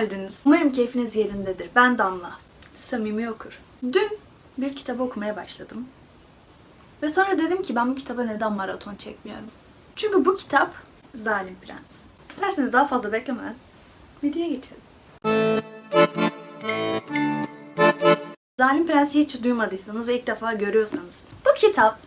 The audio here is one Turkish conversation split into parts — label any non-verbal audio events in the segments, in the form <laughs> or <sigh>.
geldiniz. Umarım keyfiniz yerindedir. Ben Damla. Samimi okur. Dün bir kitap okumaya başladım. Ve sonra dedim ki ben bu kitaba neden maraton çekmiyorum? Çünkü bu kitap Zalim Prens. İsterseniz daha fazla beklemeden videoya geçelim. Zalim Prens'i hiç duymadıysanız ve ilk defa görüyorsanız. Bu kitap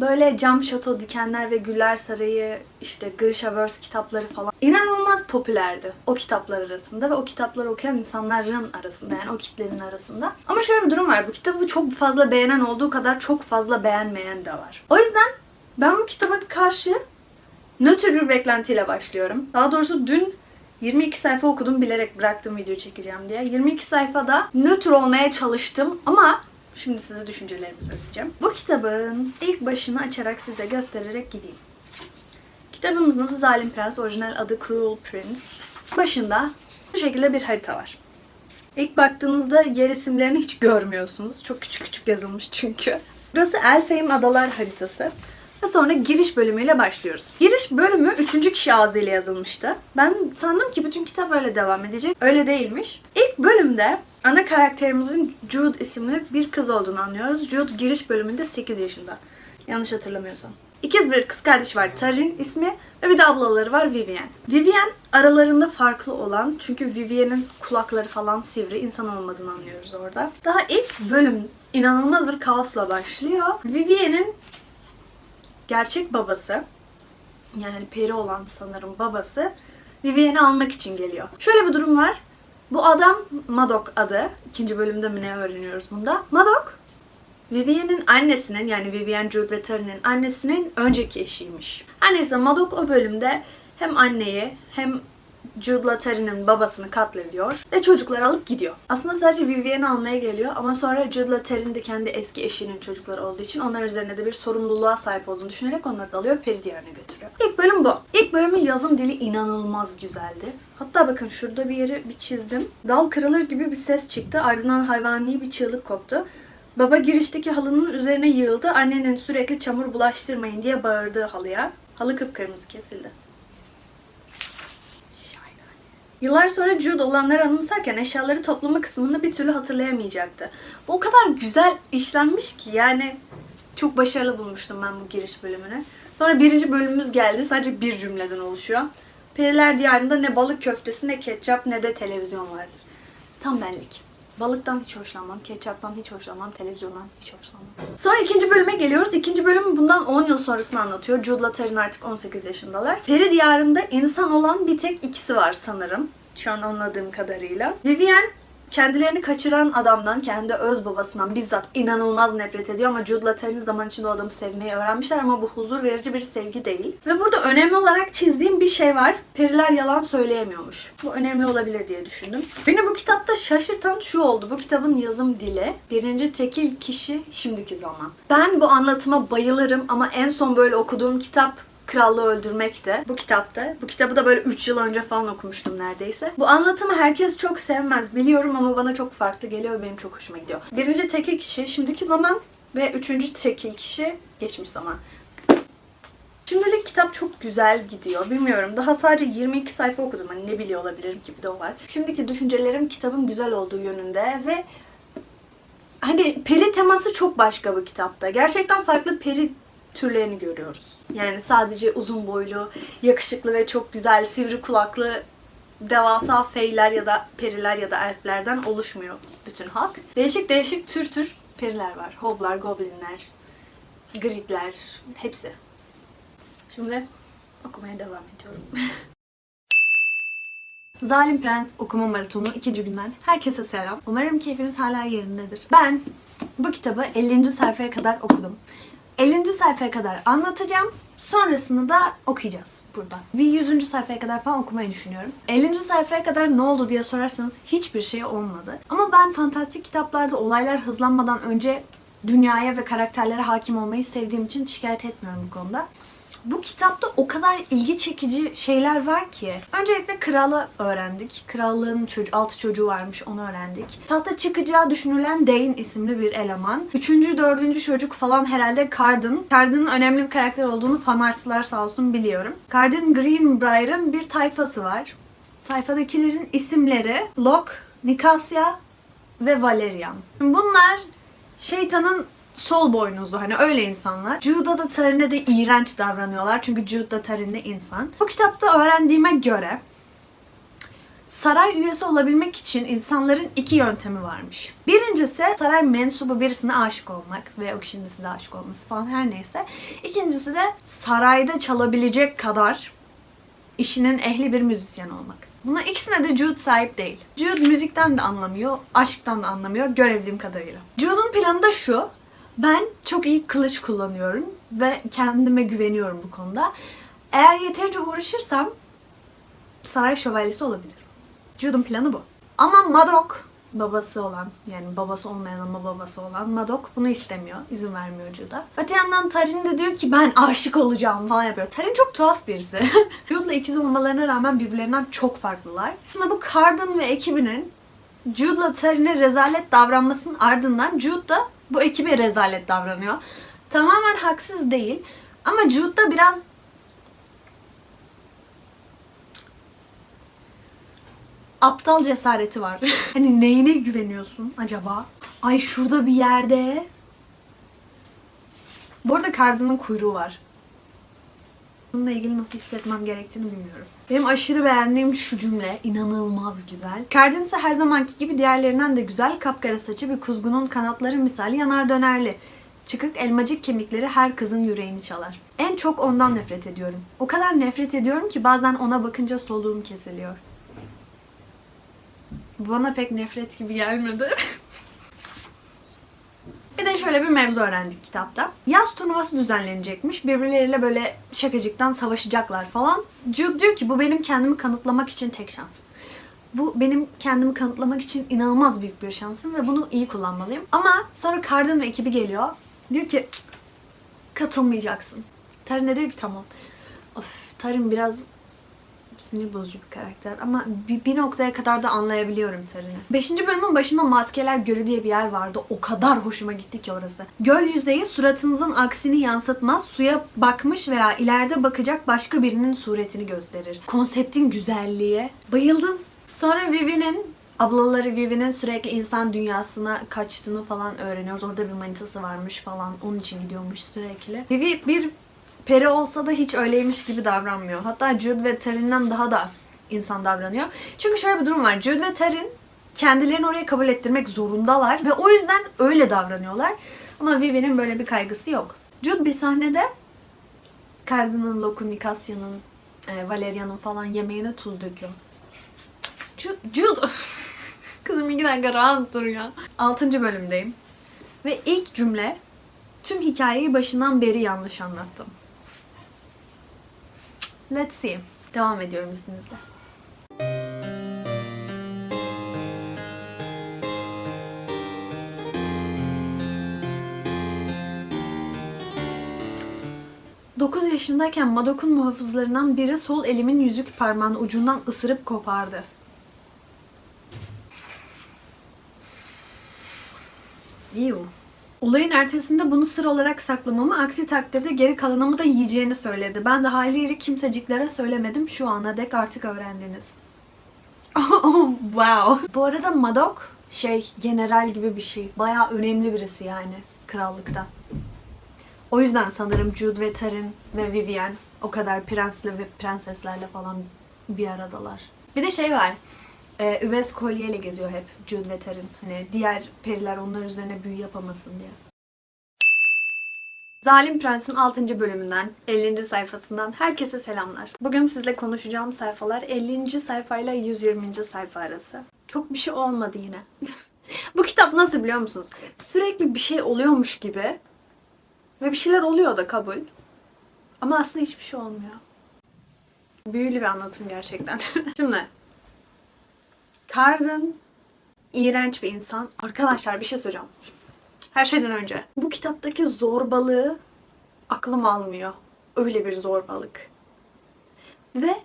böyle cam şato, dikenler ve güller sarayı, işte Grishaverse kitapları falan inanılmaz popülerdi o kitaplar arasında ve o kitapları okuyan insanların arasında yani o kitlenin arasında. Ama şöyle bir durum var. Bu kitabı çok fazla beğenen olduğu kadar çok fazla beğenmeyen de var. O yüzden ben bu kitaba karşı nötr bir beklentiyle başlıyorum. Daha doğrusu dün 22 sayfa okudum bilerek bıraktım video çekeceğim diye. 22 sayfada nötr olmaya çalıştım ama şimdi size düşüncelerimi söyleyeceğim. Bu kitabın ilk başını açarak size göstererek gideyim. Kitabımızın adı Zalim Prens, orijinal adı Cruel Prince. Başında bu şekilde bir harita var. İlk baktığınızda yer isimlerini hiç görmüyorsunuz. Çok küçük küçük yazılmış çünkü. Burası Elfheim Adalar haritası. Ve sonra giriş bölümüyle başlıyoruz. Giriş bölümü üçüncü kişi ağzıyla yazılmıştı. Ben sandım ki bütün kitap öyle devam edecek. Öyle değilmiş. İlk bölümde ana karakterimizin Jude isimli bir kız olduğunu anlıyoruz. Jude giriş bölümünde 8 yaşında. Yanlış hatırlamıyorsam. İkiz bir kız kardeş var Tarin ismi ve bir de ablaları var Vivienne. Vivienne aralarında farklı olan çünkü Vivienne'in kulakları falan sivri insan olmadığını anlıyoruz orada. Daha ilk bölüm inanılmaz bir kaosla başlıyor. Vivienne'in gerçek babası yani peri olan sanırım babası Vivienne'i almak için geliyor. Şöyle bir durum var. Bu adam Madok adı. İkinci bölümde mi ne öğreniyoruz bunda? Madok Vivienne'in annesinin yani Vivienne Tarin'in annesinin önceki eşiymiş. Her neyse Madok o bölümde hem anneyi hem Jude'la Tarin'in babasını katlediyor ve çocukları alıp gidiyor. Aslında sadece Vivienne'i almaya geliyor ama sonra Jude'la Tarin de kendi eski eşinin çocukları olduğu için onların üzerine de bir sorumluluğa sahip olduğunu düşünerek onları da alıyor Peri diyarına götürüyor. İlk bölüm bu. İlk bölümün yazım dili inanılmaz güzeldi. Hatta bakın şurada bir yeri bir çizdim. Dal kırılır gibi bir ses çıktı. Ardından hayvani bir çığlık koptu. Baba girişteki halının üzerine yığıldı. Annenin sürekli çamur bulaştırmayın diye bağırdığı halıya. Halı kıpkırmızı kesildi. Yıllar sonra Jude olanları anımsarken eşyaları toplama kısmını bir türlü hatırlayamayacaktı. Bu o kadar güzel işlenmiş ki yani çok başarılı bulmuştum ben bu giriş bölümünü. Sonra birinci bölümümüz geldi. Sadece bir cümleden oluşuyor. Periler diyarında ne balık köftesi ne ketçap ne de televizyon vardır. Tam benlik. Balıktan hiç hoşlanmam, ketçaptan hiç hoşlanmam, televizyondan hiç hoşlanmam. Sonra ikinci bölüme geliyoruz. İkinci bölüm bundan 10 yıl sonrasını anlatıyor. Jude'la Tarin artık 18 yaşındalar. Peri diyarında insan olan bir tek ikisi var sanırım. Şu an anladığım kadarıyla. Vivienne kendilerini kaçıran adamdan, kendi öz babasından bizzat inanılmaz nefret ediyor ama Jude'la Tarin zaman içinde o adamı sevmeyi öğrenmişler ama bu huzur verici bir sevgi değil. Ve burada önemli olarak çizdiğim bir şey var. Periler yalan söyleyemiyormuş. Bu önemli olabilir diye düşündüm. Beni bu kitapta şaşırtan şu oldu. Bu kitabın yazım dili. Birinci tekil kişi şimdiki zaman. Ben bu anlatıma bayılırım ama en son böyle okuduğum kitap Krallığı Öldürmek'te. Bu kitapta. Bu kitabı da böyle 3 yıl önce falan okumuştum neredeyse. Bu anlatımı herkes çok sevmez biliyorum ama bana çok farklı geliyor benim çok hoşuma gidiyor. Birinci tekil kişi şimdiki zaman ve üçüncü tekil kişi geçmiş zaman. Şimdilik kitap çok güzel gidiyor. Bilmiyorum. Daha sadece 22 sayfa okudum. Hani ne biliyor olabilirim ki bir de o var. Şimdiki düşüncelerim kitabın güzel olduğu yönünde ve hani peri teması çok başka bu kitapta. Gerçekten farklı peri türlerini görüyoruz. Yani sadece uzun boylu, yakışıklı ve çok güzel sivri kulaklı devasa feyler ya da periler ya da elflerden oluşmuyor bütün halk. Değişik değişik tür tür periler var. Hoblar, goblinler, gripler, hepsi. Şimdi okumaya devam ediyorum. <laughs> Zalim Prens okuma maratonu ikinci günden herkese selam. Umarım keyfiniz hala yerindedir. Ben bu kitabı 50. sayfaya kadar okudum. 50. sayfaya kadar anlatacağım. Sonrasını da okuyacağız burada. Bir 100. sayfaya kadar falan okumayı düşünüyorum. 50. sayfaya kadar ne oldu diye sorarsanız hiçbir şey olmadı. Ama ben fantastik kitaplarda olaylar hızlanmadan önce dünyaya ve karakterlere hakim olmayı sevdiğim için şikayet etmiyorum bu konuda. Bu kitapta o kadar ilgi çekici şeyler var ki. Öncelikle kralı öğrendik. Krallığın çocuğu, altı çocuğu varmış onu öğrendik. Tahta çıkacağı düşünülen Dane isimli bir eleman. Üçüncü, dördüncü çocuk falan herhalde Carden. Carden'ın önemli bir karakter olduğunu fanartçılar sağ olsun biliyorum. Carden Greenbrier'ın bir tayfası var. Sayfadakilerin isimleri Locke, Nikasya ve Valerian. Bunlar şeytanın sol boynuzu hani öyle insanlar. Jude'a da Tarin'e de iğrenç davranıyorlar. Çünkü Jude da Tarin de insan. Bu kitapta öğrendiğime göre saray üyesi olabilmek için insanların iki yöntemi varmış. Birincisi saray mensubu birisine aşık olmak ve o kişinin size aşık olması falan her neyse. İkincisi de sarayda çalabilecek kadar işinin ehli bir müzisyen olmak. Buna ikisine de Jude sahip değil. Jude müzikten de anlamıyor, aşktan da anlamıyor görebildiğim kadarıyla. Jude'un planı da şu. Ben çok iyi kılıç kullanıyorum ve kendime güveniyorum bu konuda. Eğer yeterince uğraşırsam saray şövalyesi olabilirim. Jude'un planı bu. Ama Madok babası olan yani babası olmayan ama babası olan Madok bunu istemiyor. izin vermiyor Jude'a. Öte yandan Tarin de diyor ki ben aşık olacağım falan yapıyor. Tarin çok tuhaf birisi. <laughs> Jude'la ikiz olmalarına rağmen birbirlerinden çok farklılar. Şimdi bu Carden ve ekibinin Jude'la Tarin'e rezalet davranmasının ardından Jude da bu ekibe rezalet davranıyor. Tamamen haksız değil. Ama Jude'da biraz aptal cesareti var. <laughs> hani neyine güveniyorsun acaba? Ay şurada bir yerde. Bu arada Cardin'in kuyruğu var. Bununla ilgili nasıl hissetmem gerektiğini bilmiyorum. Benim aşırı beğendiğim şu cümle inanılmaz güzel. Cardin ise her zamanki gibi diğerlerinden de güzel kapkara saçı bir kuzgunun kanatları misali yanar dönerli. Çıkık elmacık kemikleri her kızın yüreğini çalar. En çok ondan nefret ediyorum. O kadar nefret ediyorum ki bazen ona bakınca soluğum kesiliyor. Bana pek nefret gibi gelmedi. <laughs> Bir de şöyle bir mevzu öğrendik kitapta. Yaz turnuvası düzenlenecekmiş. Birbirleriyle böyle şakacıktan savaşacaklar falan. Jude diyor ki bu benim kendimi kanıtlamak için tek şansım. Bu benim kendimi kanıtlamak için inanılmaz büyük bir şansım ve bunu iyi kullanmalıyım. Ama sonra Carden ve ekibi geliyor. Diyor ki "Cık, katılmayacaksın. Tarin de diyor ki tamam. Of Tarin biraz sinir bozucu bir karakter ama bir, bir noktaya kadar da anlayabiliyorum Tarin'i. Beşinci bölümün başında Maskeler Gölü diye bir yer vardı. O kadar hoşuma gitti ki orası. Göl yüzeyi suratınızın aksini yansıtmaz, suya bakmış veya ileride bakacak başka birinin suretini gösterir. Konseptin güzelliği. Bayıldım. Sonra Vivi'nin ablaları Vivi'nin sürekli insan dünyasına kaçtığını falan öğreniyoruz. Orada bir manitası varmış falan. Onun için gidiyormuş sürekli. Vivi bir peri olsa da hiç öyleymiş gibi davranmıyor. Hatta Jude ve Tarin'den daha da insan davranıyor. Çünkü şöyle bir durum var. Jude ve Tarin kendilerini oraya kabul ettirmek zorundalar ve o yüzden öyle davranıyorlar. Ama Vivi'nin böyle bir kaygısı yok. Jude bir sahnede Cardin'in, Locke'un, Nikasya'nın, e, Valerian'ın falan yemeğine tuz döküyor. Jude, Jude. <laughs> Kızım iki dakika rahat dur ya. Altıncı bölümdeyim. Ve ilk cümle tüm hikayeyi başından beri yanlış anlattım. Let's see. Devam ediyorum izninizle. Dokuz yaşındayken Madok'un muhafızlarından biri sol elimin yüzük parmağının ucundan ısırıp kopardı. Ew. Olayın ertesinde bunu sır olarak saklamamı, aksi takdirde geri kalanımı da yiyeceğini söyledi. Ben de haliyle kimseciklere söylemedim. Şu ana dek artık öğrendiniz. <laughs> Oh, wow. Bu arada Madok şey general gibi bir şey. Bayağı önemli birisi yani krallıkta. O yüzden sanırım Jude ve Tarin ve Vivian o kadar prensle ve prenseslerle falan bir aradalar. Bir de şey var. E, üvez kolyeyle geziyor hep Jude ve Tarin. Hani diğer periler onlar üzerine büyü yapamasın diye. Zalim Prens'in 6. bölümünden 50. sayfasından herkese selamlar. Bugün sizle konuşacağım sayfalar 50. sayfayla 120. sayfa arası. Çok bir şey olmadı yine. <laughs> Bu kitap nasıl biliyor musunuz? Sürekli bir şey oluyormuş gibi ve bir şeyler oluyor da kabul. Ama aslında hiçbir şey olmuyor. Büyülü bir anlatım gerçekten. <laughs> Şimdi Carden iğrenç bir insan. Arkadaşlar bir şey söyleyeceğim. Her şeyden önce. Bu kitaptaki zorbalığı aklım almıyor. Öyle bir zorbalık. Ve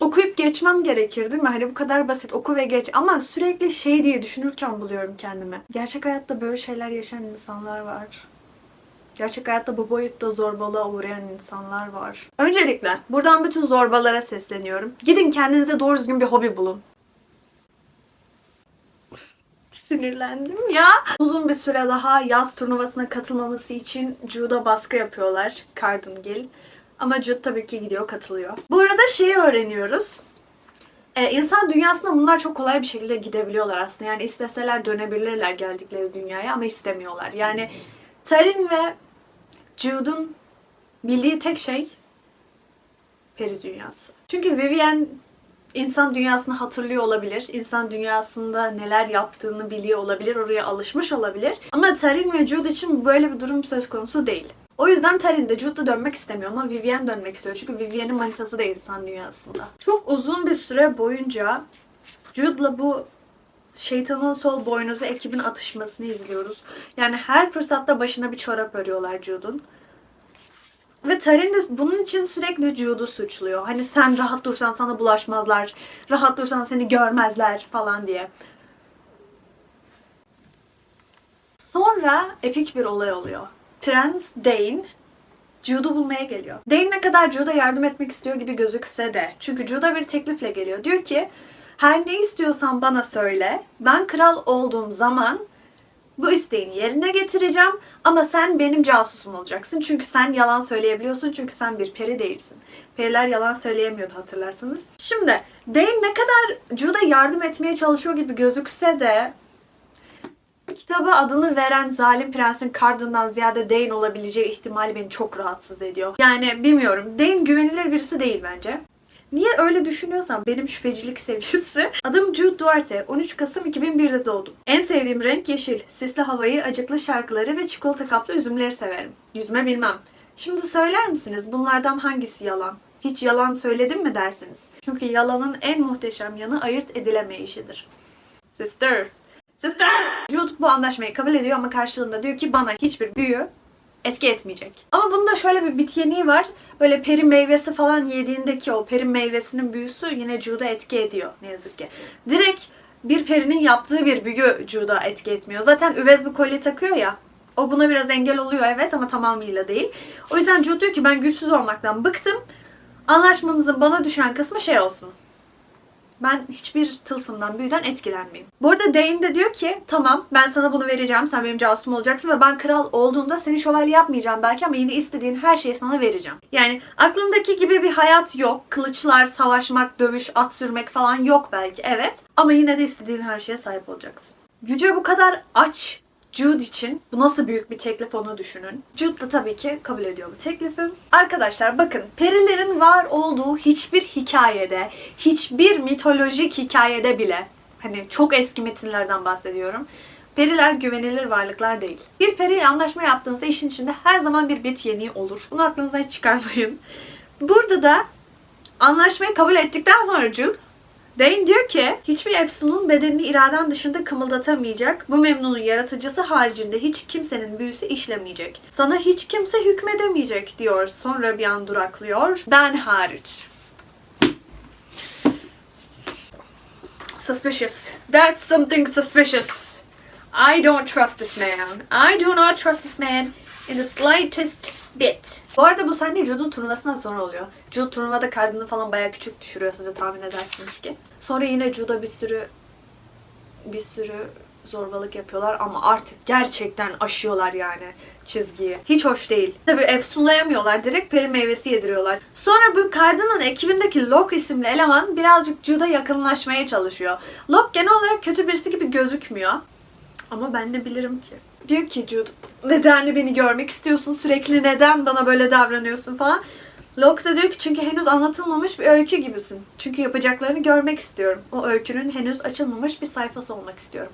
okuyup geçmem gerekir değil mi? Hani bu kadar basit oku ve geç. Ama sürekli şey diye düşünürken buluyorum kendimi. Gerçek hayatta böyle şeyler yaşayan insanlar var. Gerçek hayatta bu boyutta zorbalığa uğrayan insanlar var. Öncelikle buradan bütün zorbalara sesleniyorum. Gidin kendinize doğru düzgün bir hobi bulun. Sinirlendim ya. Uzun bir süre daha yaz turnuvasına katılmaması için Jude'a baskı yapıyorlar. Cardinal. Ama Jude tabii ki gidiyor katılıyor. Bu arada şeyi öğreniyoruz. Ee, insan dünyasına bunlar çok kolay bir şekilde gidebiliyorlar aslında. Yani isteseler dönebilirler geldikleri dünyaya ama istemiyorlar. Yani Tarin ve Jude'un bildiği tek şey peri dünyası. Çünkü Vivienne insan dünyasını hatırlıyor olabilir. İnsan dünyasında neler yaptığını biliyor olabilir. Oraya alışmış olabilir. Ama Tarin ve Jude için böyle bir durum söz konusu değil. O yüzden Tarin de Jude'la dönmek istemiyor ama Vivienne dönmek istiyor. Çünkü Vivienne'in manitası da insan dünyasında. Çok uzun bir süre boyunca Jude'la bu şeytanın sol boynuzu ekibin atışmasını izliyoruz. Yani her fırsatta başına bir çorap örüyorlar Jude'un. Ve Tarin de bunun için sürekli Jude'u suçluyor. Hani sen rahat dursan sana bulaşmazlar, rahat dursan seni görmezler falan diye. Sonra epik bir olay oluyor. Prens Dane Jude'u bulmaya geliyor. Dane ne kadar Jude'a yardım etmek istiyor gibi gözükse de. Çünkü Jude'a bir teklifle geliyor. Diyor ki her ne istiyorsan bana söyle. Ben kral olduğum zaman bu isteğini yerine getireceğim ama sen benim casusum olacaksın. Çünkü sen yalan söyleyebiliyorsun çünkü sen bir peri değilsin. Periler yalan söyleyemiyordu hatırlarsanız. Şimdi Dane ne kadar Jude'a yardım etmeye çalışıyor gibi gözükse de kitaba adını veren zalim prensin Cardin'dan ziyade Dane olabileceği ihtimali beni çok rahatsız ediyor. Yani bilmiyorum. Dane güvenilir birisi değil bence. Niye öyle düşünüyorsam benim şüphecilik seviyesi. <laughs> Adım Jude Duarte. 13 Kasım 2001'de doğdum. En sevdiğim renk yeşil. Sisli havayı, acıklı şarkıları ve çikolata kaplı üzümleri severim. Yüzme bilmem. Şimdi söyler misiniz bunlardan hangisi yalan? Hiç yalan söyledim mi dersiniz? Çünkü yalanın en muhteşem yanı ayırt edilemeyişidir. Sister. Sister! Jude bu anlaşmayı kabul ediyor ama karşılığında diyor ki bana hiçbir büyü etki etmeyecek. Ama bunda şöyle bir bit var. Böyle peri meyvesi falan yediğindeki o peri meyvesinin büyüsü yine Jude'a etki ediyor ne yazık ki. Direkt bir perinin yaptığı bir büyü Jude'a etki etmiyor. Zaten üvez bir kolye takıyor ya. O buna biraz engel oluyor evet ama tamamıyla değil. O yüzden Jude diyor ki ben güçsüz olmaktan bıktım. Anlaşmamızın bana düşen kısmı şey olsun. Ben hiçbir tılsımdan, büyüden etkilenmeyeyim. Bu arada Dane de diyor ki tamam ben sana bunu vereceğim. Sen benim casusum olacaksın ve ben kral olduğumda seni şövalye yapmayacağım belki ama yine istediğin her şeyi sana vereceğim. Yani aklındaki gibi bir hayat yok. Kılıçlar, savaşmak, dövüş, at sürmek falan yok belki evet. Ama yine de istediğin her şeye sahip olacaksın. Güce bu kadar aç Jude için bu nasıl büyük bir teklif onu düşünün. Jude da tabii ki kabul ediyor bu teklifi. Arkadaşlar bakın perilerin var olduğu hiçbir hikayede, hiçbir mitolojik hikayede bile hani çok eski metinlerden bahsediyorum. Periler güvenilir varlıklar değil. Bir periyle anlaşma yaptığınızda işin içinde her zaman bir bit yeniği olur. Bunu aklınızdan hiç çıkarmayın. Burada da anlaşmayı kabul ettikten sonra Jude Dane diyor ki hiçbir efsunun bedenini iraden dışında kımıldatamayacak, bu memnunun yaratıcısı haricinde hiç kimsenin büyüsü işlemeyecek. Sana hiç kimse hükmedemeyecek diyor. Sonra bir an duraklıyor. Ben hariç. Suspicious. That's something suspicious. I don't trust this man. I do not trust this man in the slightest bit. Bu arada bu sahne Jude'un turnuvasından sonra oluyor. Jude turnuvada Cardinal'ı falan bayağı küçük düşürüyor size tahmin edersiniz ki. Sonra yine Jude'a bir sürü bir sürü zorbalık yapıyorlar ama artık gerçekten aşıyorlar yani çizgiyi. Hiç hoş değil. Tabii efsunlayamıyorlar. Direkt peri meyvesi yediriyorlar. Sonra bu Cardinal'ın ekibindeki Locke isimli eleman birazcık Jude'a yakınlaşmaya çalışıyor. Locke genel olarak kötü birisi gibi gözükmüyor. Ama ben de bilirim ki. Diyor ki Jude, neden beni görmek istiyorsun sürekli, neden bana böyle davranıyorsun falan. Locke da diyor ki çünkü henüz anlatılmamış bir öykü gibisin. Çünkü yapacaklarını görmek istiyorum. O öykünün henüz açılmamış bir sayfası olmak istiyorum.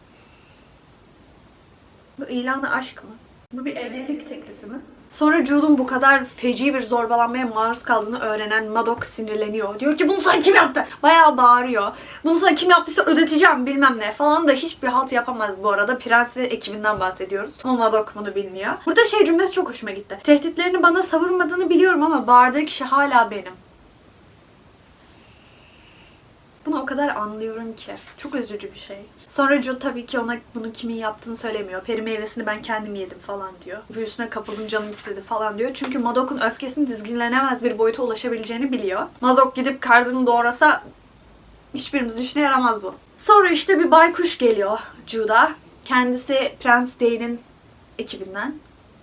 Bu ilanı aşk mı? Bu bir evlilik teklifi mi? Sonra Jude'un bu kadar feci bir zorbalanmaya maruz kaldığını öğrenen Madok sinirleniyor. Diyor ki bunu sana kim yaptı? Bayağı bağırıyor. Bunu sana kim yaptıysa ödeteceğim bilmem ne falan da hiçbir halt yapamaz bu arada. Prens ve ekibinden bahsediyoruz. Ama Madok bunu bilmiyor. Burada şey cümlesi çok hoşuma gitti. Tehditlerini bana savurmadığını biliyorum ama bağırdığı kişi hala benim. Bunu o kadar anlıyorum ki. Çok üzücü bir şey. Sonra Jude tabii ki ona bunu kimin yaptığını söylemiyor. Peri meyvesini ben kendim yedim falan diyor. Büyüsüne kapıldım canım istedi falan diyor. Çünkü Madok'un öfkesinin dizginlenemez bir boyuta ulaşabileceğini biliyor. Madok gidip Cardin'ı doğrasa hiçbirimizin işine yaramaz bu. Sonra işte bir baykuş geliyor Jude'a. Kendisi Prens Dane'in ekibinden.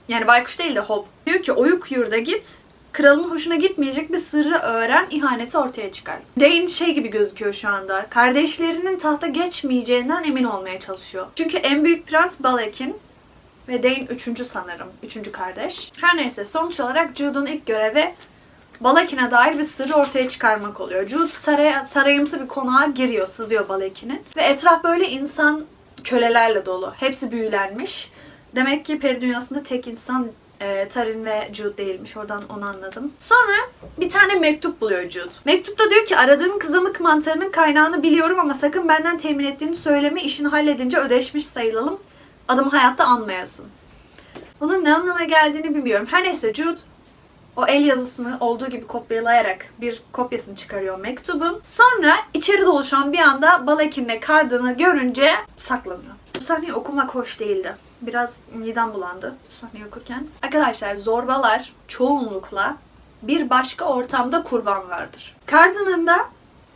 Yani baykuş değil de Hob. Diyor ki oyuk yurda git. Kralın hoşuna gitmeyecek bir sırrı öğren, ihaneti ortaya çıkar. Dane şey gibi gözüküyor şu anda. Kardeşlerinin tahta geçmeyeceğinden emin olmaya çalışıyor. Çünkü en büyük prens Balakin ve Dane üçüncü sanırım. Üçüncü kardeş. Her neyse sonuç olarak Jude'un ilk görevi Balakin'e dair bir sırrı ortaya çıkarmak oluyor. Jude saraya, sarayımsı bir konağa giriyor, sızıyor Balakin'in. Ve etraf böyle insan kölelerle dolu. Hepsi büyülenmiş. Demek ki peri dünyasında tek insan e, Tarin ve Jude değilmiş. Oradan onu anladım. Sonra bir tane mektup buluyor Jude. Mektupta diyor ki aradığım kızamık mantarının kaynağını biliyorum ama sakın benden temin ettiğini söyleme. işini halledince ödeşmiş sayılalım. Adımı hayatta anmayasın. Bunun ne anlama geldiğini bilmiyorum. Her neyse Jude o el yazısını olduğu gibi kopyalayarak bir kopyasını çıkarıyor mektubun. Sonra içeri doluşan bir anda Balakin'le Cardin'ı görünce saklanıyor. Bu sahneyi okumak hoş değildi. Biraz midem bulandı bu sahneyi okurken. Arkadaşlar zorbalar çoğunlukla bir başka ortamda kurbanlardır. Cardin'ın da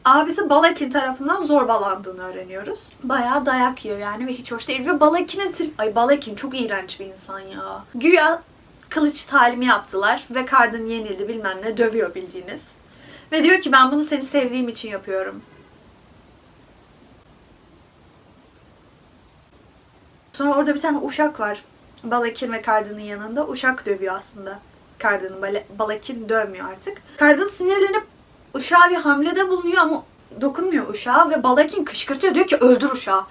abisi Balakin tarafından zorbalandığını öğreniyoruz. Bayağı dayak yiyor yani ve hiç hoş değil. Ve Balakin'in trip... Ay Balakin çok iğrenç bir insan ya. Güya kılıç talimi yaptılar ve Cardin yenildi bilmem ne dövüyor bildiğiniz. Ve diyor ki ben bunu seni sevdiğim için yapıyorum. Sonra orada bir tane uşak var. Balakin ve Cardin'in yanında. Uşak dövüyor aslında. Cardin'ı Bala- Balakin dövmüyor artık. Cardin sinirlenip uşağa bir hamlede bulunuyor ama dokunmuyor uşağa ve Balakin kışkırtıyor. Diyor ki öldür uşağı.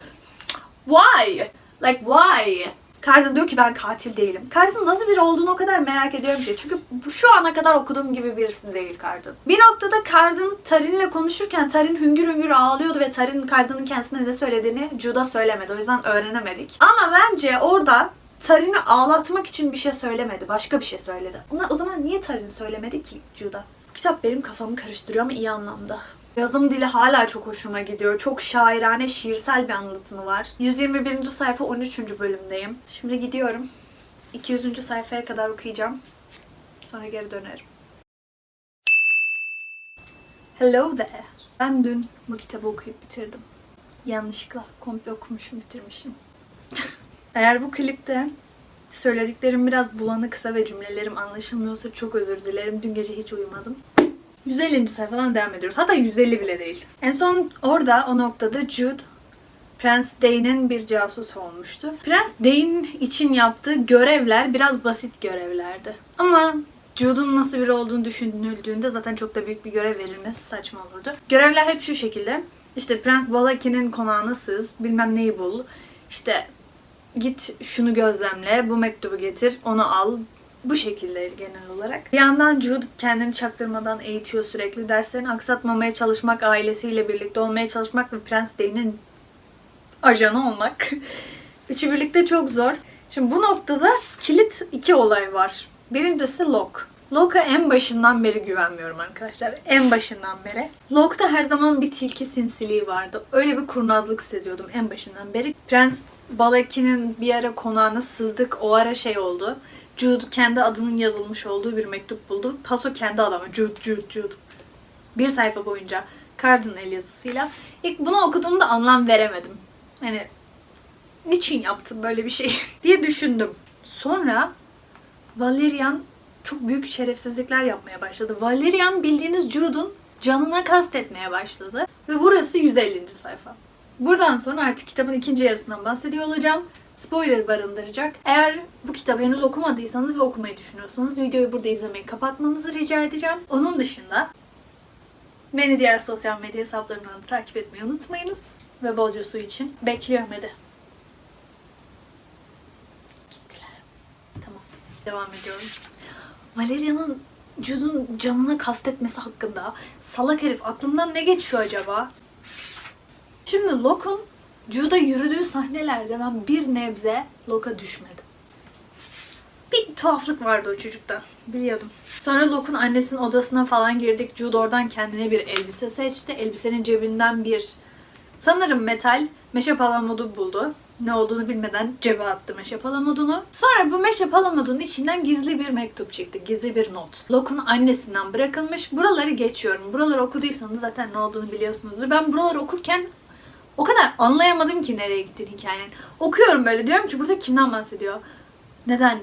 Why? Like why? Cardin diyor ki ben katil değilim. Cardin nasıl biri olduğunu o kadar merak ediyorum ki. Çünkü şu ana kadar okuduğum gibi birisi değil Cardin. Bir noktada Cardin Tarin'le konuşurken Tarin hüngür hüngür ağlıyordu ve Tarin Cardin'in kendisine ne söylediğini Jude'a söylemedi. O yüzden öğrenemedik. Ama bence orada Tarin'i ağlatmak için bir şey söylemedi. Başka bir şey söyledi. Ama o zaman niye Tarin söylemedi ki Jude'a? Bu kitap benim kafamı karıştırıyor ama iyi anlamda. Yazım dili hala çok hoşuma gidiyor. Çok şairane, şiirsel bir anlatımı var. 121. sayfa 13. bölümdeyim. Şimdi gidiyorum. 200. sayfaya kadar okuyacağım. Sonra geri dönerim. Hello there. Ben dün bu kitabı okuyup bitirdim. Yanlışlıkla komple okumuşum, bitirmişim. <laughs> Eğer bu klipte söylediklerim biraz bulanıksa ve cümlelerim anlaşılmıyorsa çok özür dilerim. Dün gece hiç uyumadım. 150. sayfadan devam ediyoruz. Hatta 150 bile değil. En son orada o noktada Jude Prens Dane'in bir casus olmuştu. Prens Dane için yaptığı görevler biraz basit görevlerdi. Ama Jude'un nasıl biri olduğunu düşünüldüğünde zaten çok da büyük bir görev verilmesi saçma olurdu. Görevler hep şu şekilde. İşte Prens Balakin'in konağına sız, bilmem neyi bul. İşte git şunu gözlemle, bu mektubu getir, onu al, bu şekildeydi genel olarak. Bir yandan Jude kendini çaktırmadan eğitiyor sürekli. Derslerini aksatmamaya çalışmak, ailesiyle birlikte olmaya çalışmak ve Prens Dane'in ajanı olmak. <laughs> Üçü birlikte çok zor. Şimdi bu noktada kilit iki olay var. Birincisi Locke. Locke'a en başından beri güvenmiyorum arkadaşlar. En başından beri. Locke'da her zaman bir tilki sinsiliği vardı. Öyle bir kurnazlık seziyordum en başından beri. Prens Balakin'in bir ara konağına sızdık. O ara şey oldu. Jude kendi adının yazılmış olduğu bir mektup buldu. Paso kendi adamı. Jude, Jude, Jude. Bir sayfa boyunca Cardin el yazısıyla. İlk bunu okuduğumda anlam veremedim. Hani niçin yaptım böyle bir şey <laughs> diye düşündüm. Sonra Valerian çok büyük şerefsizlikler yapmaya başladı. Valerian bildiğiniz Jude'un canına kastetmeye başladı. Ve burası 150. sayfa. Buradan sonra artık kitabın ikinci yarısından bahsediyor olacağım. Spoiler barındıracak. Eğer bu kitabı henüz okumadıysanız ve okumayı düşünüyorsanız videoyu burada izlemeyi kapatmanızı rica edeceğim. Onun dışında beni diğer sosyal medya hesaplarımdan da takip etmeyi unutmayınız. Ve bolca su için bekliyorum hadi. Gittiler. Tamam. Devam ediyorum. Valeria'nın Jude'un canına kastetmesi hakkında salak herif aklından ne geçiyor acaba? Şimdi Locke'un Jude'a yürüdüğü sahnelerde ben bir nebze Locke'a düşmedim. Bir tuhaflık vardı o çocukta. Biliyordum. Sonra Locke'un annesinin odasına falan girdik. Jude oradan kendine bir elbise seçti. Elbisenin cebinden bir sanırım metal meşe palamudu buldu. Ne olduğunu bilmeden cebe attı meşe palamudunu. Sonra bu meşe palamudunun içinden gizli bir mektup çıktı. Gizli bir not. Locke'un annesinden bırakılmış. Buraları geçiyorum. Buraları okuduysanız zaten ne olduğunu biliyorsunuzdur. Ben buraları okurken o kadar anlayamadım ki nereye gittiğini hikayenin. Okuyorum böyle diyorum ki burada kimden bahsediyor? Neden?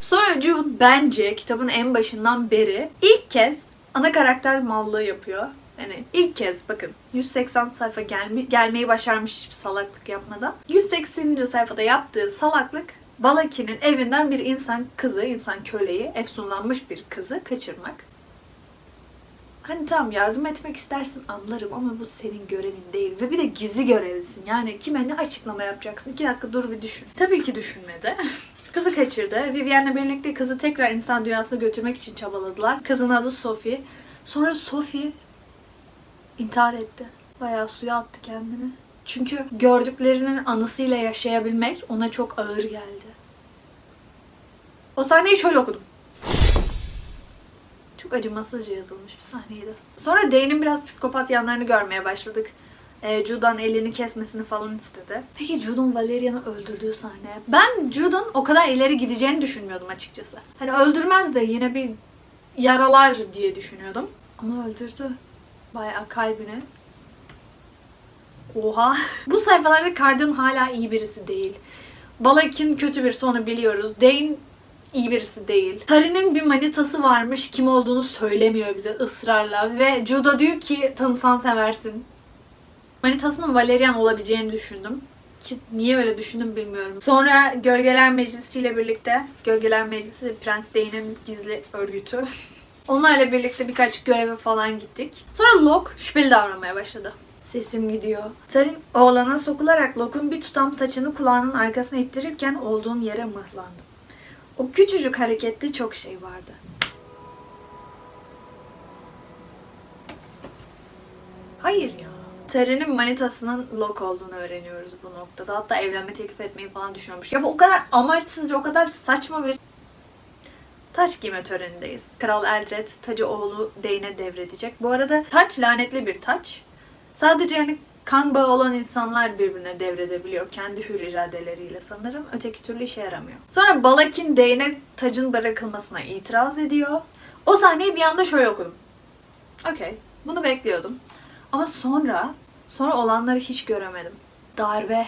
Sonra Jude bence kitabın en başından beri ilk kez ana karakter mallığı yapıyor. Yani ilk kez bakın 180 sayfa gelme, gelmeyi başarmış hiçbir salaklık yapmadan. 180. sayfada yaptığı salaklık Balaki'nin evinden bir insan kızı, insan köleyi, efsunlanmış bir kızı kaçırmak. Hani tamam yardım etmek istersin anlarım ama bu senin görevin değil. Ve bir de gizli görevlisin. Yani kime ne açıklama yapacaksın? İki dakika dur bir düşün. Tabii ki düşünmedi. <laughs> Kızı kaçırdı. Vivienne'le birlikte kızı tekrar insan dünyasına götürmek için çabaladılar. Kızın adı Sophie. Sonra Sophie intihar etti. Bayağı suya attı kendini. Çünkü gördüklerinin anısıyla yaşayabilmek ona çok ağır geldi. O sahneyi şöyle okudum. Çok acımasızca yazılmış bir sahneydi. Sonra Dane'in biraz psikopat yanlarını görmeye başladık. E, Jude'dan elini kesmesini falan istedi. Peki Jude'un Valerian'ı öldürdüğü sahne. Ben Jude'un o kadar ileri gideceğini düşünmüyordum açıkçası. Hani öldürmez de yine bir yaralar diye düşünüyordum. Ama öldürdü. Bayağı kalbine. Oha. <laughs> Bu sayfalarda Carden hala iyi birisi değil. Balak'in kötü birisi onu biliyoruz. Dane iyi birisi değil. Tari'nin bir manitası varmış. Kim olduğunu söylemiyor bize ısrarla. Ve Juda diyor ki tanısan seversin. Manitasının Valerian olabileceğini düşündüm. Ki niye öyle düşündüm bilmiyorum. Sonra Gölgeler Meclisi ile birlikte, Gölgeler Meclisi Prens Dane'in gizli örgütü. <laughs> Onlarla birlikte birkaç göreve falan gittik. Sonra Locke şüpheli davranmaya başladı. Sesim gidiyor. Tarin oğlana sokularak Locke'un bir tutam saçını kulağının arkasına ittirirken olduğum yere mıhlandım. O küçücük harekette çok şey vardı. Hayır ya. Tarin'in manitasının Locke olduğunu öğreniyoruz bu noktada. Hatta evlenme teklif etmeyi falan düşünüyormuş. Ya bu o kadar amaçsızca, o kadar saçma bir taç giyme törenindeyiz. Kral Eldred tacı oğlu Dane'e devredecek. Bu arada taç lanetli bir taç. Sadece yani kan bağı olan insanlar birbirine devredebiliyor. Kendi hür iradeleriyle sanırım. Öteki türlü işe yaramıyor. Sonra Balakin Dane'e tacın bırakılmasına itiraz ediyor. O sahneyi bir anda şöyle okudum. Okey. Bunu bekliyordum. Ama sonra, sonra olanları hiç göremedim. Darbe.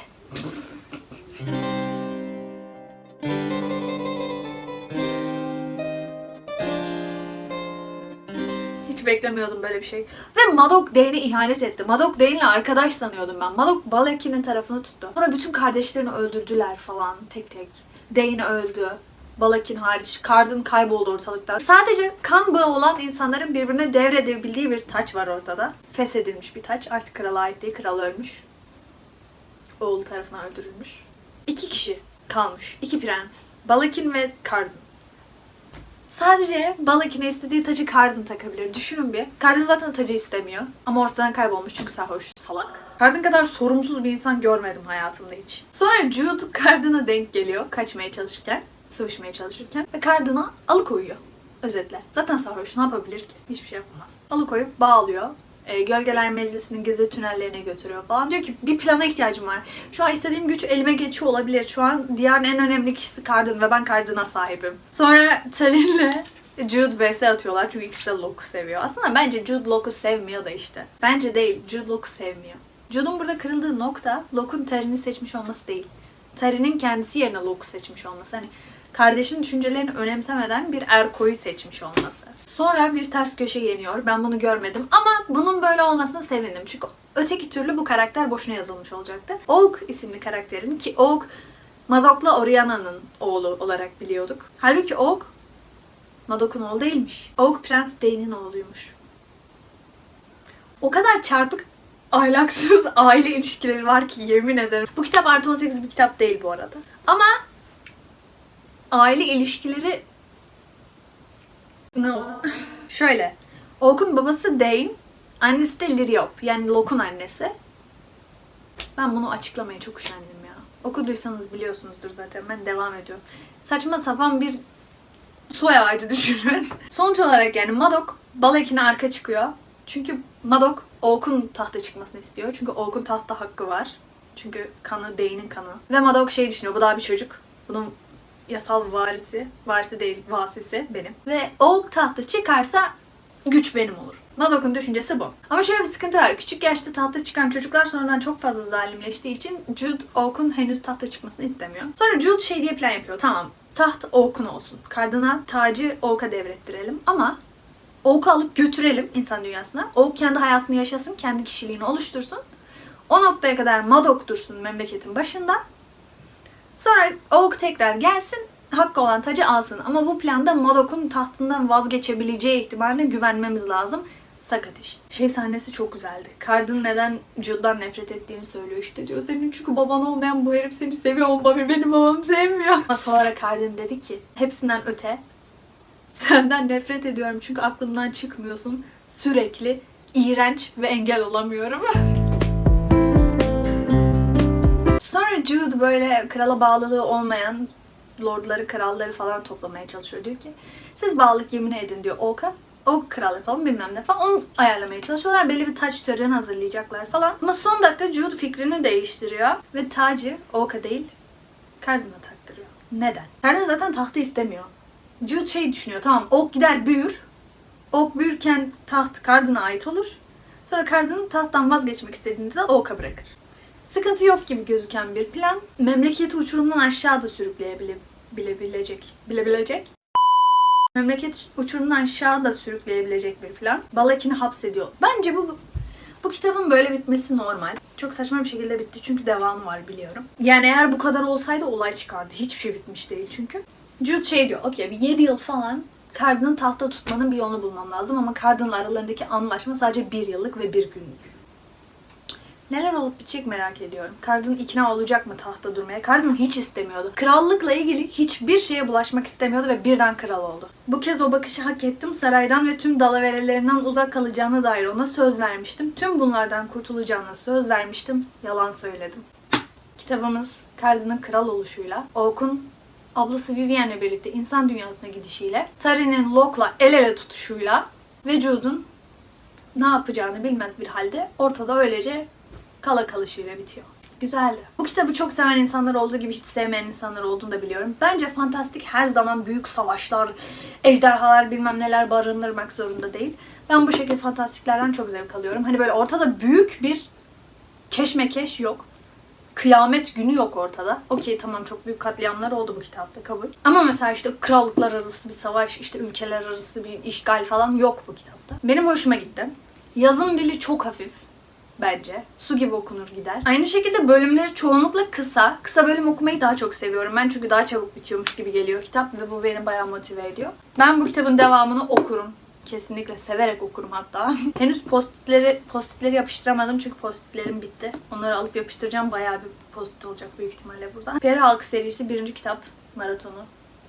Beklemiyordum böyle bir şey. Ve Madok Dane'e ihanet etti. Madok Dane'le arkadaş sanıyordum ben. Madok Balakin'in tarafını tuttu. Sonra bütün kardeşlerini öldürdüler falan tek tek. Dane öldü. Balakin hariç. Carden kayboldu ortalıktan. Sadece kan bağı olan insanların birbirine devredebildiği bir taç var ortada. Feshedilmiş bir taç. Artık krala ait değil. Kral ölmüş. Oğlu tarafından öldürülmüş. İki kişi kalmış. İki prens. Balakin ve Carden. Sadece Balakin'e istediği tacı Carden takabilir. Düşünün bir. Carden zaten tacı istemiyor. Ama ortadan kaybolmuş çünkü sarhoş. Salak. Carden kadar sorumsuz bir insan görmedim hayatımda hiç. Sonra Jude Carden'a denk geliyor kaçmaya çalışırken. Sıvışmaya çalışırken. Ve Carden'a alıkoyuyor. Özetle. Zaten sarhoş ne yapabilir ki? Hiçbir şey yapamaz. Alıkoyup bağlıyor. E, Gölgeler Meclisi'nin gizli tünellerine götürüyor falan. Diyor ki bir plana ihtiyacım var. Şu an istediğim güç elime geçiyor olabilir. Şu an diğer en önemli kişisi Carden ve ben Carden'a sahibim. Sonra Tarin'le Jude vs atıyorlar çünkü ikisi de Locke'u seviyor. Aslında bence Jude Locke'u sevmiyor da işte. Bence değil. Jude Locke'u sevmiyor. Jude'un burada kırıldığı nokta Locke'un Tarin'i seçmiş olması değil. Tarin'in kendisi yerine Locke'u seçmiş olması. Hani kardeşinin düşüncelerini önemsemeden bir Erko'yu seçmiş olması. Sonra bir ters köşe yeniyor. Ben bunu görmedim ama bunun böyle olmasına sevindim. Çünkü öteki türlü bu karakter boşuna yazılmış olacaktı. Oak isimli karakterin ki Oak Madok'la Oriana'nın oğlu olarak biliyorduk. Halbuki Oak Madok'un oğlu değilmiş. Oak Prens Dane'in oğluymuş. O kadar çarpık ahlaksız <laughs> aile ilişkileri var ki yemin ederim. Bu kitap artı 18 bir kitap değil bu arada. Ama aile ilişkileri No. <laughs> Şöyle. Oak'un babası Dane, annesi de Liriop. Yani Locke'un annesi. Ben bunu açıklamaya çok üşendim ya. Okuduysanız biliyorsunuzdur zaten. Ben devam ediyorum. Saçma sapan bir soy ağacı düşünün. <laughs> Sonuç olarak yani Madok bal ekine arka çıkıyor. Çünkü Madok Oak'un tahta çıkmasını istiyor. Çünkü Oak'un tahta hakkı var. Çünkü kanı Dane'in kanı. Ve Madok şey düşünüyor. Bu daha bir çocuk. Bunun yasal varisi, varisi değil vasisi benim. Ve Oak tahta çıkarsa güç benim olur. Madok'un düşüncesi bu. Ama şöyle bir sıkıntı var. Küçük yaşta tahta çıkan çocuklar sonradan çok fazla zalimleştiği için Jude Oak'un henüz tahta çıkmasını istemiyor. Sonra Jude şey diye plan yapıyor. Tamam taht Oak'un olsun. Kardına tacı Oak'a devrettirelim ama Oak'u alıp götürelim insan dünyasına. Oak kendi hayatını yaşasın, kendi kişiliğini oluştursun. O noktaya kadar Madok dursun memleketin başında. Sonra Oak tekrar gelsin, hakkı olan tacı alsın. Ama bu planda Madok'un tahtından vazgeçebileceği ihtimaline güvenmemiz lazım. Sakat iş. Şey sahnesi çok güzeldi. Cardin neden Jude'dan nefret ettiğini söylüyor işte diyor. Senin çünkü baban olmayan bu herif seni seviyor Bobby benim babam sevmiyor. Ama sonra Cardin dedi ki hepsinden öte senden nefret ediyorum çünkü aklımdan çıkmıyorsun. Sürekli iğrenç ve engel olamıyorum. <laughs> Sonra Jude böyle krala bağlılığı olmayan lordları, kralları falan toplamaya çalışıyor. Diyor ki siz bağlılık yemin edin diyor Oak'a. Oak kral yapalım bilmem ne falan. Onu ayarlamaya çalışıyorlar. Belli bir taç töreni hazırlayacaklar falan. Ama son dakika Jude fikrini değiştiriyor. Ve tacı Oak'a değil Cardin'a taktırıyor. Neden? Cardin zaten tahtı istemiyor. Jude şey düşünüyor. Tamam Oak gider büyür. Oak büyürken taht Cardin'a ait olur. Sonra Cardin tahttan vazgeçmek istediğinde de Oak'a bırakır. Sıkıntı yok gibi gözüken bir plan. Memleketi uçurumdan aşağıda sürükleyebilecek. Bilebilecek. Memleket uçurumdan aşağıda sürükleyebilecek bir plan. Balakini hapsediyor. Bence bu bu kitabın böyle bitmesi normal. Çok saçma bir şekilde bitti çünkü devamı var biliyorum. Yani eğer bu kadar olsaydı olay çıkardı. Hiçbir şey bitmiş değil çünkü. Jude şey diyor, okey bir 7 yıl falan Cardin'ı tahta tutmanın bir yolunu bulmam lazım ama Cardin'la aralarındaki anlaşma sadece bir yıllık ve bir günlük. Neler olup bitecek merak ediyorum. Cardin ikna olacak mı tahta durmaya? Cardin hiç istemiyordu. Krallıkla ilgili hiçbir şeye bulaşmak istemiyordu ve birden kral oldu. Bu kez o bakışı hak ettim. Saraydan ve tüm dalaverelerinden uzak kalacağına dair ona söz vermiştim. Tüm bunlardan kurtulacağına söz vermiştim. Yalan söyledim. Kitabımız Cardin'in kral oluşuyla, Oak'un ablası Vivienne'le birlikte insan dünyasına gidişiyle, Tari'nin Locke'la el ele tutuşuyla ve Jude'un ne yapacağını bilmez bir halde ortada öylece kala kalışıyla bitiyor. Güzeldi. Bu kitabı çok seven insanlar olduğu gibi hiç sevmeyen insanlar olduğunu da biliyorum. Bence fantastik her zaman büyük savaşlar, ejderhalar bilmem neler barındırmak zorunda değil. Ben bu şekilde fantastiklerden çok zevk alıyorum. Hani böyle ortada büyük bir keşmekeş yok. Kıyamet günü yok ortada. Okey tamam çok büyük katliamlar oldu bu kitapta kabul. Ama mesela işte krallıklar arası bir savaş, işte ülkeler arası bir işgal falan yok bu kitapta. Benim hoşuma gitti. Yazım dili çok hafif bence. Su gibi okunur gider. Aynı şekilde bölümleri çoğunlukla kısa. Kısa bölüm okumayı daha çok seviyorum ben çünkü daha çabuk bitiyormuş gibi geliyor kitap ve bu beni bayağı motive ediyor. Ben bu kitabın devamını okurum. Kesinlikle severek okurum hatta. <laughs> Henüz postitleri postitleri yapıştıramadım çünkü postitlerim bitti. Onları alıp yapıştıracağım. Bayağı bir postit olacak büyük ihtimalle burada. Peri Halkı serisi birinci kitap maratonu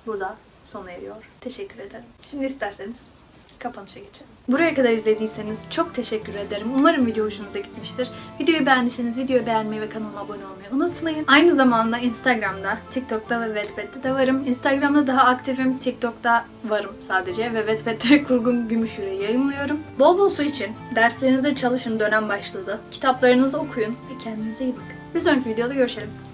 burada sona eriyor. Teşekkür ederim. Şimdi isterseniz kapanışa geçelim. Buraya kadar izlediyseniz çok teşekkür ederim. Umarım video hoşunuza gitmiştir. Videoyu beğendiyseniz videoyu beğenmeyi ve kanalıma abone olmayı unutmayın. Aynı zamanda Instagram'da, TikTok'ta ve Wattpad'de de varım. Instagram'da daha aktifim, TikTok'ta varım sadece ve Wattpad'de <laughs> kurgun gümüş yayınlıyorum. Bol bol su için, derslerinizde çalışın dönem başladı. Kitaplarınızı okuyun ve kendinize iyi bakın. Bir sonraki videoda görüşelim.